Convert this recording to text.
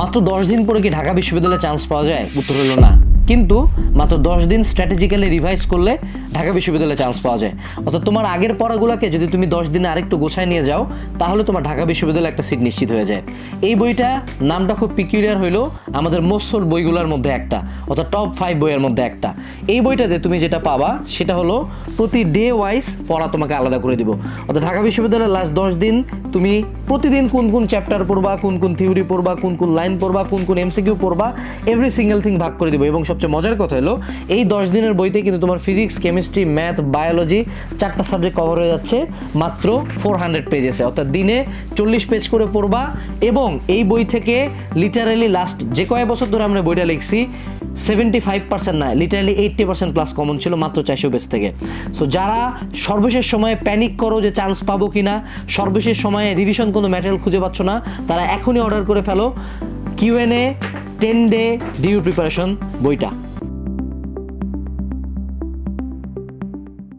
মাত্র দশ দিন পরে কি ঢাকা বিশ্ববিদ্যালয়ে চান্স পাওয়া যায়? উত্তর হলো না। কিন্তু মাত্র দশ দিন স্ট্র্যাটেজিক্যালি রিভাইজ করলে ঢাকা বিশ্ববিদ্যালয়ে চান্স পাওয়া যায়। অর্থাৎ তোমার আগের পড়াগুলোকে যদি তুমি দশ দিনে আরেকটু গোছায় নিয়ে যাও, তাহলে তোমার ঢাকা বিশ্ববিদ্যালয়ে একটা সিট নিশ্চিত হয়ে যায়। এই বইটা নামটা খুব পিকিউরিয়ার হইল, আমাদের মোসল বইগুলোর মধ্যে একটা, অর্থাৎ টপ ফাইভ বইয়ের মধ্যে একটা। এই বইটাতে তুমি যেটা পাবা, সেটা হলো প্রতি ডে ওয়াইজ পড়া তোমাকে আলাদা করে দিব। অর্থাৎ ঢাকা বিশ্ববিদ্যালয়ের লাস্ট দশ দিন তুমি প্রতিদিন কোন কোন চ্যাপ্টার পড়বা, কোন কোন থিওরি পড়বা, কোন কোন লাইন পড়বা, কোন কোন এমসিকিউ পড়বা এভরি সিঙ্গেল থিং ভাগ করে দিব এবং সবচেয়ে মজার কথা হলো, এই দশ দিনের বইতে কিন্তু তোমার ফিজিক্স কেমিস্ট্রি ম্যাথ বায়োলজি চারটা সাবজেক্ট কভার হয়ে যাচ্ছে, মাত্র ফোর হান্ড্রেড পেজেসে অর্থাৎ দিনে চল্লিশ পেজ করে পড়বা এবং এই বই থেকে লিটারালি লাস্ট যে কয়েক বছর ধরে আমরা বইটা লিখছি সেভেন্টি ফাইভ পার্সেন্ট না literally eighty percent plus common ছিল, মাত্র চারশো পেজ থেকে। সো যারা সর্বশেষ সময়ে প্যানিক করো যে চান্স পাবো কি না সর্বশেষ সময়ে রিভিশন কোনো ম্যাটেরিয়াল খুঁজে পাচ্ছ না, তারা এখনই অর্ডার করে ফেলো QNA ten day due preparation বইটা।